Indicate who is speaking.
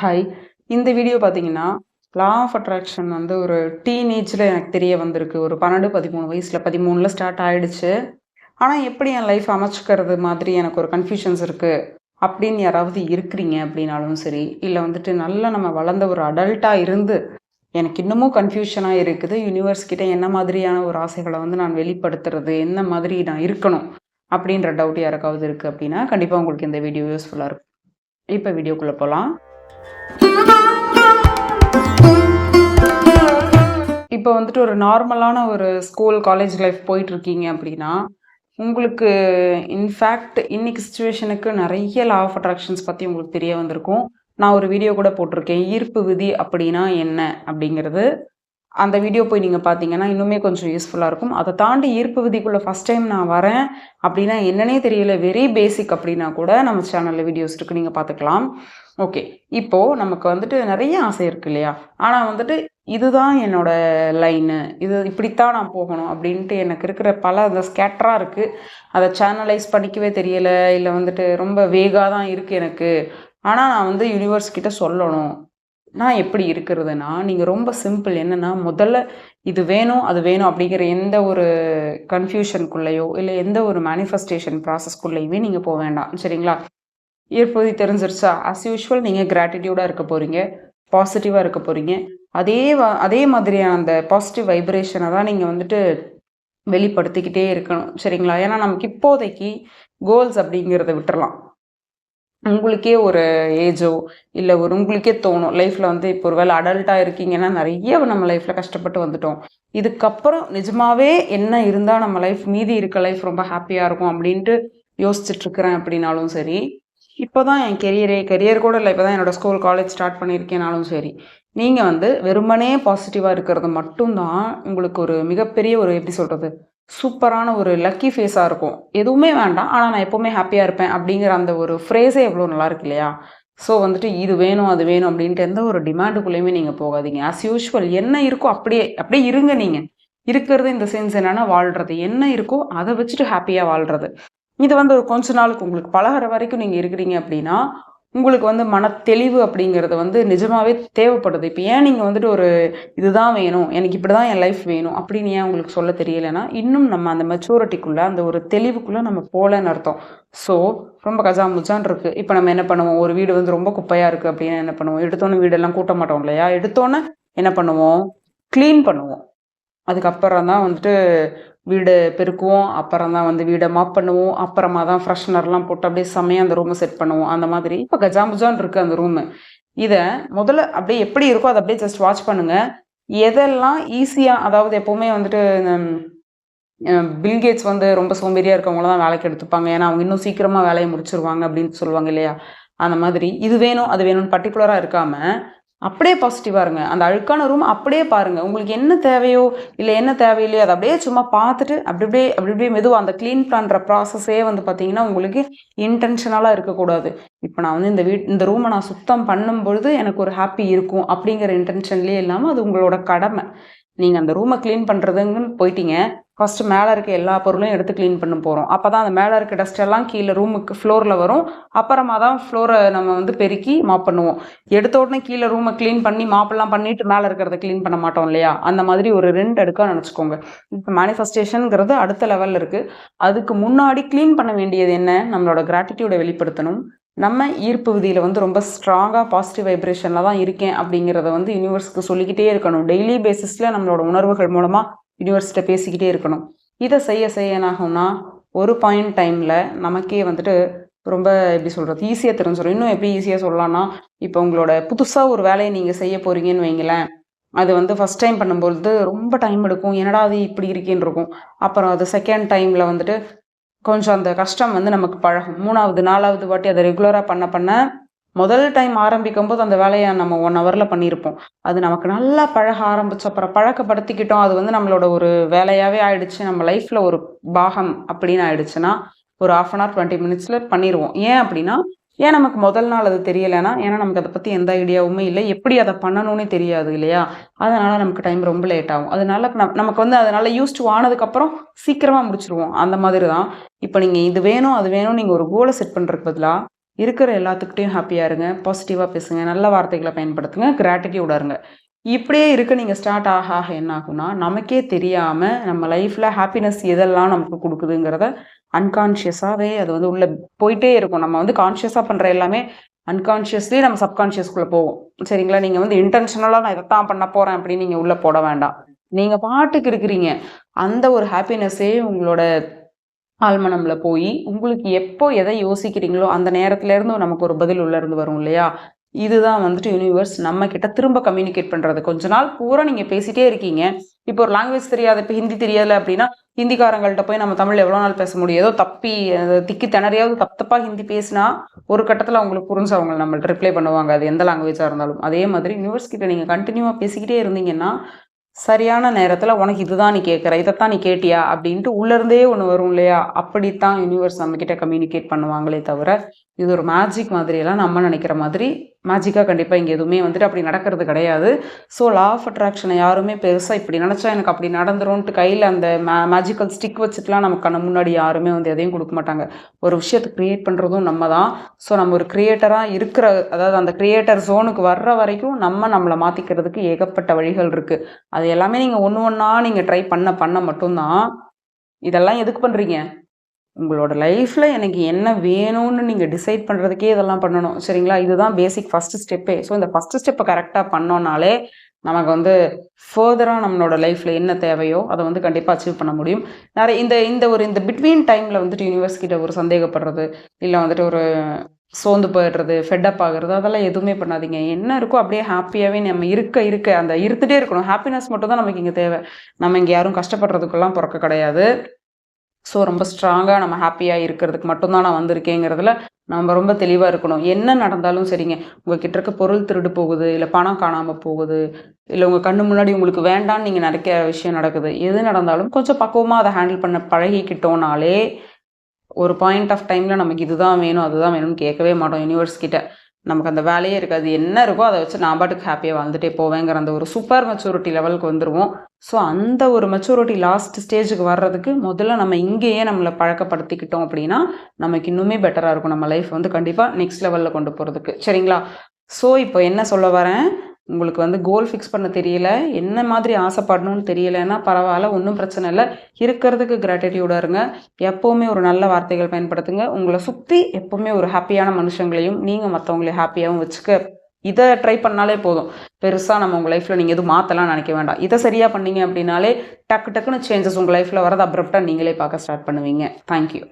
Speaker 1: Hi இந்த video பார்த்தீங்கன்னா law of attraction வந்து ஒரு டீனேஜில் எனக்கு தெரிய வந்திருக்கு. ஒரு பன்னெண்டு பதிமூணு வயசில் பதிமூணில் ஸ்டார்ட் ஆகிடுச்சு ஆனால் எப்படி என் லைஃப் அமைச்சுக்கிறது மாதிரி எனக்கு ஒரு கன்ஃபியூஷன்ஸ் இருக்குது அப்படின்னு யாராவது இருக்கிறீங்க அப்படின்னாலும் சரி இல்லை வந்துட்டு நல்லா நம்ம வளர்ந்த ஒரு அடல்ட்டாக இருந்து எனக்கு இன்னமும் கன்ஃபியூஷனாக இருக்குது. யூனிவர்ஸ் கிட்ட என்ன மாதிரியான ஒரு ஆசைகளை வந்து நான் வெளிப்படுத்துறது என்ன மாதிரி நான் இருக்கணும் அப்படின்ற டவுட் யாருக்காவது இருக்குது அப்படின்னா கண்டிப்பாக உங்களுக்கு இந்த வீடியோ யூஸ்ஃபுல்லாக இருக்கும். இப்போ வீடியோக்குள்ளே போகலாம் இப்போ வந்துட்டு ஒரு நார்மலான ஒரு ஸ்கூல் காலேஜ் லைஃப் போயிட்டு இருக்கீங்க அப்படின்னா உங்களுக்கு இன்ஃபேக்ட் இன்னைக்கு சுச்சுவேஷனுக்கு நிறைய லா ஆஃப் அட்ராக்ஷன்ஸ் பற்றி உங்களுக்கு தெரிய வந்திருக்கும். நான் ஒரு வீடியோ கூட போட்டிருக்கேன். ஈர்ப்பு விதி அப்படின்னா என்ன அப்படிங்கிறது. அந்த வீடியோ போய் நீங்கள் பார்த்தீங்கன்னா இன்னுமே கொஞ்சம் யூஸ்ஃபுல்லாக இருக்கும். அதை தாண்டி ஈர்ப்பு விதிக்குள்ளே ஃபஸ்ட் டைம் நான் வரேன் அப்படின்னா என்னன்னே தெரியல. வெரி பேசிக் அப்படின்னா கூட நம்ம சேனலில் வீடியோஸ் இருக்குது நீங்கள் பார்த்துக்கலாம். ஓகே இப்போது நமக்கு வந்துட்டு நிறைய ஆசை இருக்கு இல்லையா? ஆனால் வந்துட்டு இதுதான் என்னோட லைனு இது இப்படித்தான் நான் போகணும் அப்படின்ட்டு எனக்கு இருக்கிற பல அந்த ஸ்கேட்டராக இருக்குது அதை சேனலைஸ் பண்ணிக்கவே தெரியலை. இல்லை வந்துட்டு ரொம்ப வேகாக தான் இருக்குது எனக்கு. ஆனால் நான் வந்து யூனிவர்ஸ் கிட்ட சொல்லணும். நான் எப்படி இருக்கிறதுனா நீங்கள் ரொம்ப சிம்பிள் என்னென்னா முதல்ல இது வேணும் அது வேணும் அப்படிங்கிற எந்த ஒரு கன்ஃபியூஷனுக்குள்ளேயோ இல்லை எந்த ஒரு மேனிஃபெஸ்டேஷன் ப்ராசஸ்க்குள்ளேயுமே நீங்கள் போக வேண்டாம். சரிங்களா? இப்போதைக்கு தெரிஞ்சிருச்சா? அஸ் யூஷுவல் நீங்கள் கிராட்டிடியூடாக இருக்க போகிறீங்க பாசிட்டிவாக இருக்க போகிறீங்க அதே அதே மாதிரியான அந்த பாசிட்டிவ் வைப்ரேஷனை தான் நீங்கள் வந்துட்டு வெளிப்படுத்திக்கிட்டே இருக்கணும். சரிங்களா? ஏன்னா நமக்கு இப்போதைக்கு கோல்ஸ் அப்படிங்கிறத விட்டுறலாம். உங்களுக்கே ஒரு ஏஜோ இல்லை ஒரு உங்களுக்கே தோணும். லைஃப்பில் வந்து இப்போ ஒரு வேலை அடல்ட்டாக இருக்கீங்கன்னா நிறைய நம்ம லைஃப்பில் கஷ்டப்பட்டு வந்துட்டோம். இதுக்கப்புறம் நிஜமாகவே என்ன இருந்தால் நம்ம லைஃப் மீதி இருக்க லைஃப் ரொம்ப ஹாப்பியாக இருக்கும் அப்படின்ட்டு யோசிச்சுட்ருக்குறேன் அப்படின்னாலும் சரி இப்போ தான் என் கெரியரே கெரியர் கூட இல்லை. இப்போ தான் என்னோடய ஸ்கூல் காலேஜ் ஸ்டார்ட் பண்ணியிருக்கேனாலும் சரி. நீங்கள் வந்து வெறுமனே பாசிட்டிவாக இருக்கிறது மட்டும்தான் உங்களுக்கு ஒரு மிகப்பெரிய ஒரு எப்படி சொல்கிறது சூப்பரான ஒரு லக்கி ஃபேஸாக இருக்கும். எதுவுமே வேண்டாம். ஆனால் நான் எப்போவுமே ஹாப்பியாக இருப்பேன் அப்படிங்கிற அந்த ஒரு ஃப்ரேஸே எவ்வளோ நல்லாயிருக்கு இல்லையா? ஸோ வந்துட்டு இது வேணும் அது வேணும் அப்படின்ட்டு எந்த ஒரு டிமாண்டுக்குள்ளேயுமே நீங்கள் போகாதீங்க. ஆஸ் யூஷுவல் என்ன இருக்கோ அப்படியே அப்படியே இருங்க நீங்கள் இருக்கிறது இந்த சென்ஸ் என்னென்னா வாழ்கிறது என்ன இருக்கோ அதை வச்சுட்டு ஹாப்பியாக வாழ்கிறது இது வந்து ஒரு கொஞ்ச நாளுக்கு உங்களுக்கு பழகிற வரைக்கும் நீங்கள் இருக்கிறீங்க அப்படின்னா உங்களுக்கு வந்து மன தெளிவு அப்படிங்கிறது வந்து நிஜமாகவே தேவைப்படுது. இப்போ ஏன் நீங்கள் வந்துட்டு ஒரு இதுதான் வேணும் எனக்கு இப்படி தான் என் லைஃப் வேணும் அப்படின்னு ஏன் உங்களுக்கு சொல்ல தெரியலைன்னா இன்னும் நம்ம அந்த மெச்சூரிட்டிக்குள்ளே அந்த ஒரு தெளிவுக்குள்ளே நம்ம போகலன்னு அர்த்தம். ஸோ ரொம்ப கஜாமுச்சான் இருக்குது இப்போ நம்ம என்ன பண்ணுவோம்? ஒரு வீடு வந்து ரொம்ப குப்பையாக இருக்குது அப்படின்னு என்ன பண்ணுவோம்? எடுத்தோன்னே வீடெல்லாம் கூட்ட மாட்டோம் இல்லையா? எடுத்தோன்னே என்ன பண்ணுவோம்? க்ளீன் பண்ணுவோம். அதுக்கப்புறம் தான் வந்துட்டு வீடு பெருக்குவோம் அப்புறம் தான் வந்து வீடை மாப் பண்ணுவோம் அப்புறமா தான் ஃப்ரெஷ்னர்லாம் போட்டு அப்படியே செம்மையாக அந்த ரூமை செட் பண்ணுவோம். அந்த மாதிரி இப்போ கஜாமுஜான் இருக்குது அந்த ரூமு இதை முதல்ல அப்படியே எப்படி இருக்கோ அதை அப்படியே ஜஸ்ட் வாட்ச் பண்ணுங்கள் எதெல்லாம் ஈஸியாக அதாவது எப்போவுமே வந்துட்டு பில்கேட்ஸ் வந்து ரொம்ப சோம்பேறியாக இருக்கவங்கள தான் வேலைக்கு எடுத்துப்பாங்க. ஏன்னா அவங்க இன்னும் சீக்கிரமாக வேலையை முடிச்சிருவாங்க அப்படின்னு சொல்லுவாங்க இல்லையா? அந்த மாதிரி இது வேணும் அது வேணும்னு பர்டிகுலராக இருக்காமல் அப்படியே பாசிட்டிவாக இருங்க. அந்த அழுக்கான ரூம் அப்படியே பாருங்கள் உங்களுக்கு என்ன தேவையோ இல்லை என்ன தேவையில்லையோ அதை அப்படியே சும்மா பார்த்துட்டு அப்படி அப்படியே அப்படி அப்படியே மெதுவாக அந்த க்ளீன் பண்ணுற ப்ராசஸே வந்து பார்த்தீங்கன்னா உங்களுக்கு இன்டென்ஷனலாக இருக்கக்கூடாது. இப்போ நான் வந்து இந்த வீட் இந்த ரூமை நான் சுத்தம் பண்ணும் பொழுது எனக்கு ஒரு ஹாப்பி இருக்கும் அப்படிங்கிற இன்டென்ஷன்லேயே இல்லாமல் அது உங்களோட கடமை. நீங்கள் அந்த ரூமை க்ளீன் பண்ணுறதுங்கன்னு போயிட்டீங்க. ஃபஸ்ட்டு மேலே இருக்க எல்லா பொருளையும் எடுத்து க்ளீன் பண்ண போகிறோம் அப்போ தான் அந்த மேலே இருக்க டஸ்ட் எல்லாம் கீழே ரூமுக்கு ஃப்ளோரில் வரும். அப்புறமா தான் ஃப்ளோரை நம்ம வந்து பெருக்கி மாப் பண்ணுவோம். எடுத்த உடனே கீழே ரூமை க்ளீன் பண்ணி மாப்பெல்லாம் பண்ணிட்டு மேலே இருக்கிறத க்ளீன் பண்ண மாட்டோம் இல்லையா? அந்த மாதிரி ஒரு ரெண்டு அடுக்காக நினச்சிக்கோங்க. இப்போ மேனிஃபெஸ்டேஷனுங்கிறது அடுத்த லெவலில் இருக்குது அதுக்கு முன்னாடி க்ளீன் பண்ண வேண்டியது என்ன? நம்மளோட கிராட்டிடியூடை வெளிப்படுத்தணும். நம்ம ஈர்ப்பு விதியில் வந்து ரொம்ப ஸ்ட்ராங்காக பாசிட்டிவ் வைப்ரேஷனில் தான் இருக்கேன் அப்படிங்கிறத வந்து யூனிவர்ஸ்க்கு சொல்லிக்கிட்டே இருக்கணும். டெய்லி பேசிஸில் நம்மளோட உணர்வுகள் மூலமாக யூனிவர்ஸ்கிட்ட பேசிக்கிட்டே இருக்கணும். இதை செய்ய செய்ய என்னாகும்னா ஒரு பாயிண்ட் டைமில் நமக்கே வந்துட்டு ரொம்ப எப்படி சொல்கிறது ஈஸியாக தெரிஞ்சிடும் இன்னும் எப்படி ஈஸியாக சொல்லலாம்னா இப்போ உங்களோட புதுசாக ஒரு வேலையை நீங்கள் செய்ய போகிறீங்கன்னு வைங்களேன். அது வந்து ஃபஸ்ட் டைம் பண்ணும்பொழுது ரொம்ப டைம் எடுக்கும். என்னடா அது இப்படி இருக்கேன்னு இருக்கும். அப்புறம் அது செகண்ட் டைமில் வந்துட்டு கொஞ்சம் அந்த கஷ்டம் வந்து நமக்கு பழகும். மூணாவது நாலாவது வாட்டி அதை ரெகுலராக பண்ண பண்ண முதல் டைம் ஆரம்பிக்கும் போது அந்த வேலையை நம்ம ஒன் ஹவரில் பண்ணியிருப்போம். அது நமக்கு நல்லா பழக ஆரம்பிச்ச அப்புறம் பழக்கப்படுத்திக்கிட்டோம். அது வந்து நம்மளோட ஒரு வேலையாகவே ஆயிடுச்சு. நம்ம லைஃப்பில் ஒரு பாகம் அப்படின்னு ஆயிடுச்சுன்னா ஒரு ஆஃப் அன் ஹவர் டுவெண்ட்டி மினிட்ஸில் பண்ணிடுவோம் ஏன் அப்படின்னா ஏன் நமக்கு முதல் நாள் அது தெரியலைன்னா ஏன்னா நமக்கு அதை பற்றி எந்த ஐடியாவுமே இல்லை. எப்படி அதை பண்ணணும்னே தெரியாது இல்லையா? அதனால் நமக்கு டைம் ரொம்ப லேட் ஆகும். அதனால நமக்கு வந்து அதனால் யூஸ் டு ஆனதுக்கப்புறம் சீக்கிரமாக முடிச்சிருவோம். அந்த மாதிரி தான் இப்போ நீங்கள் இது வேணும் அது வேணும் நீங்கள் ஒரு கோலை செட் பண்ணுறதுக்கு பதிலாக இருக்கிற எல்லாத்துக்கிட்டையும் ஹாப்பியாக இருங்க பாசிட்டிவாக பேசுங்க நல்ல வார்த்தைகளை பயன்படுத்துங்க கிராட்டிடியூடாக இருங்க. இப்படியே இருக்க நீங்கள் ஸ்டார்ட் ஆக ஆக என்ன ஆகும்னா நமக்கே தெரியாமல் நம்ம லைஃப்பில் ஹாப்பினஸ் எதெல்லாம் நமக்கு கொடுக்குதுங்கிறத அன்கான்ஷியஸாகவே அது வந்து உள்ளே போயிட்டே இருக்கும். நம்ம வந்து கான்ஷியஸாக பண்ணுற எல்லாமே அன்கான்ஷியஸ்லி நம்ம சப்கான்ஷியஸ்குள்ளே போவோம் சரிங்களா? நீங்கள் வந்து இன்டென்ஷனலாக நான் இதைத்தான் பண்ண போகிறேன் அப்படின்னு நீங்கள் உள்ளே போட வேண்டாம். நீங்கள் பாட்டுக்கு இருக்கிறீங்க. அந்த ஒரு ஹாப்பினஸ்ஸே உங்களோட ஆழ்மனம்ல போய் உங்களுக்கு எப்போ எதை யோசிக்கிறீங்களோ அந்த நேரத்துல இருந்து நமக்கு ஒரு பதில் உள்ள இருந்து வரும் இல்லையா? இதுதான் வந்துட்டு யூனிவர்ஸ் நம்ம கிட்ட திரும்ப கம்யூனிகேட் பண்றது. கொஞ்ச நாள் பூரா நீங்க பேசிட்டே இருக்கீங்க. இப்போ ஒரு லாங்குவேஜ் தெரியாத இப்போ ஹிந்தி தெரியலை அப்படின்னா ஹிந்திக்காரங்கள்ட்ட போய் நம்ம தமிழ் எவ்வளோ நாள் பேச முடியும்? ஏதோ தப்பி திக்கி திணறியாவது தப்பு தப்பா ஹிந்தி பேசினா ஒரு கட்டத்தில் அவங்களுக்கு புரிஞ்சு அவங்க நம்மள்ட்ட ரிப்ளை பண்ணுவாங்க. அது எந்த லாங்குவேஜாக இருந்தாலும். அதே மாதிரி யூனிவர்ஸ் கிட்ட நீங்கள் கண்டினியூவாக பேசிக்கிட்டே இருந்தீங்கன்னா சரியான நேரத்தில் உனக்கு இதுதான் நீ கேட்குற இதைத்தான் நீ கேட்டியா அப்படின்ட்டு உள்ளேருந்தே ஒன்று வரும் இல்லையா? அப்படித்தான் யூனிவர்ஸ் நம்மக்கிட்ட கம்யூனிகேட் பண்ணுவாங்களே தவிர இது ஒரு மேஜிக் மாதிரியெல்லாம் நம்ம நினைக்கிற மாதிரி மேஜிக்காக கண்டிப்பாக இங்கே எதுவுமே வந்துட்டு அப்படி நடக்கிறது கிடையாது. ஸோ லா ஆஃப் அட்ராக்ஷனை யாருமே பெருசாக இப்படி நினச்சா எனக்கு அப்படி நடந்துரும்ன்ட்டு கையில் அந்த மே மேஜிக்கல் ஸ்டிக் வச்சுட்டுலாம் நமக்கு கண்ணு முன்னாடி யாருமே வந்து எதையும் கொடுக்க மாட்டாங்க. ஒரு விஷயத்தை க்ரியேட் பண்ணுறதும் நம்ம தான். ஸோ நம்ம ஒரு க்ரியேட்டராக இருக்கிற அதாவது அந்த க்ரியேட்டர் ஜோனுக்கு வர்ற வரைக்கும் நம்ம நம்மளை மாற்றிக்கிறதுக்கு ஏகப்பட்ட வழிகள் இருக்குது அது எல்லாமே நீங்கள் ஒன்று ஒன்றா நீங்கள் ட்ரை பண்ண பண்ண மட்டும்தான். இதெல்லாம் எதுக்கு பண்ணுறீங்க உங்களோட லைஃப்பில் எனக்கு என்ன வேணும்னு நீங்கள் டிசைட் பண்ணுறதுக்கே இதெல்லாம் பண்ணணும். சரிங்களா? இதுதான் பேசிக் ஃபஸ்ட்டு ஸ்டெப்பே ஸோ இந்த ஃபஸ்ட்டு ஸ்டெப்பை கரெக்டாக பண்ணோன்னாலே நமக்கு வந்து ஃபர்தராக நம்மளோட லைஃப்பில் என்ன தேவையோ அதை வந்து கண்டிப்பாக அச்சீவ் பண்ண முடியும். நிறைய இந்த இந்த ஒரு இந்த பிட்வீன் டைமில் வந்துட்டு யூனிவர்ஸ் கிட்ட ஒரு சந்தேகப்படுறது இல்லை வந்துட்டு ஒரு சோர்ந்து போயிடுறது ஃபெட்டப் ஆகுறது அதெல்லாம் எதுவுமே பண்ணாதீங்க. என்ன இருக்கோ அப்படியே ஹாப்பியாகவே நம்ம இருக்க இருக்க அந்த இருந்துகிட்டே இருக்கணும். ஹாப்பினஸ் மட்டும் தான் நமக்கு இங்கே தேவை. நம்ம இங்கே யாரும் கஷ்டப்படுறதுக்கெல்லாம் பிறக்க கிடையாது. ஸோ ரொம்ப ஸ்ட்ராங்காக நம்ம ஹாப்பியாக இருக்கிறதுக்கு மட்டும்தான் நான் வந்திருக்கேங்கிறதுல நம்ம ரொம்ப தெளிவாக இருக்கணும். என்ன நடந்தாலும் சரிங்க. உங்ககிட்ட இருக்க பொருள் திருடு போகுது இல்லை பணம் காணாமல் போகுது இல்லை உங்கள் கண்ணு முன்னாடி உங்களுக்கு வேண்டான்னு நீங்கள் நினைக்கிற விஷயம் நடக்குது. எது நடந்தாலும் கொஞ்சம் பக்குவமாக அதை ஹேண்டில் பண்ண பழகிக்கிட்டோனாலே ஒரு பாயிண்ட் ஆஃப் டைமில் நமக்கு இதுதான் வேணும் அதுதான் வேணும்னு கேட்கவே மாட்டோம் யூனிவர்ஸ் கிட்ட. நமக்கு அந்த வேலையே இருக்காது. என்ன இருக்கோ அதை வச்சு நான் பாட்டுக்கு ஹாப்பியாக வாழ்ந்துட்டே போவேங்கிற அந்த ஒரு சூப்பர் மெச்சூரிட்டி லெவலுக்கு வந்துடுவோம் ஸோ அந்த ஒரு மெச்சூரிட்டி லாஸ்ட் ஸ்டேஜுக்கு வர்றதுக்கு முதல்ல நம்ம இங்கேயே நம்மளை பழக்கப்படுத்திக்கிட்டோம் அப்படின்னா நமக்கு இன்னுமே பெட்டராக இருக்கும் நம்ம லைஃப் வந்து கண்டிப்பாக நெக்ஸ்ட் லெவலில் கொண்டு போகிறதுக்கு சரிங்களா? ஸோ இப்போ என்ன சொல்ல வரேன்? உங்களுக்கு வந்து கோல் ஃபிக்ஸ் பண்ண தெரியல என்ன மாதிரி ஆசைப்படணும்னு தெரியலைன்னா பரவாயில்ல ஒன்றும் பிரச்சனை இல்லை. இருக்கிறதுக்கு கிராட்டிடியூடாக இருங்க. எப்போவுமே ஒரு நல்ல வார்த்தைகள் பயன்படுத்துங்க. உங்களை சுற்றி எப்போவுமே ஒரு ஹாப்பியான மனுஷங்களையும் நீங்கள் மற்றவங்களையும் ஹாப்பியாகவும் வச்சுக்க. இதை ட்ரை பண்ணாலே போதும். பெருசாக நம்ம உங்கள் லைஃப்பில் நீங்கள் எதுவும் மாற்றலாம் நினைக்க வேண்டாம். இதை சரியாக பண்ணீங்க அப்படின்னாலே டக்கு டக்குன்னு சேஞ்சஸ் உங்கள் லைஃப்பில் வரது அப்ரப்டாக நீங்களே பார்க்க ஸ்டார்ட் பண்ணுவீங்க. தேங்க்யூ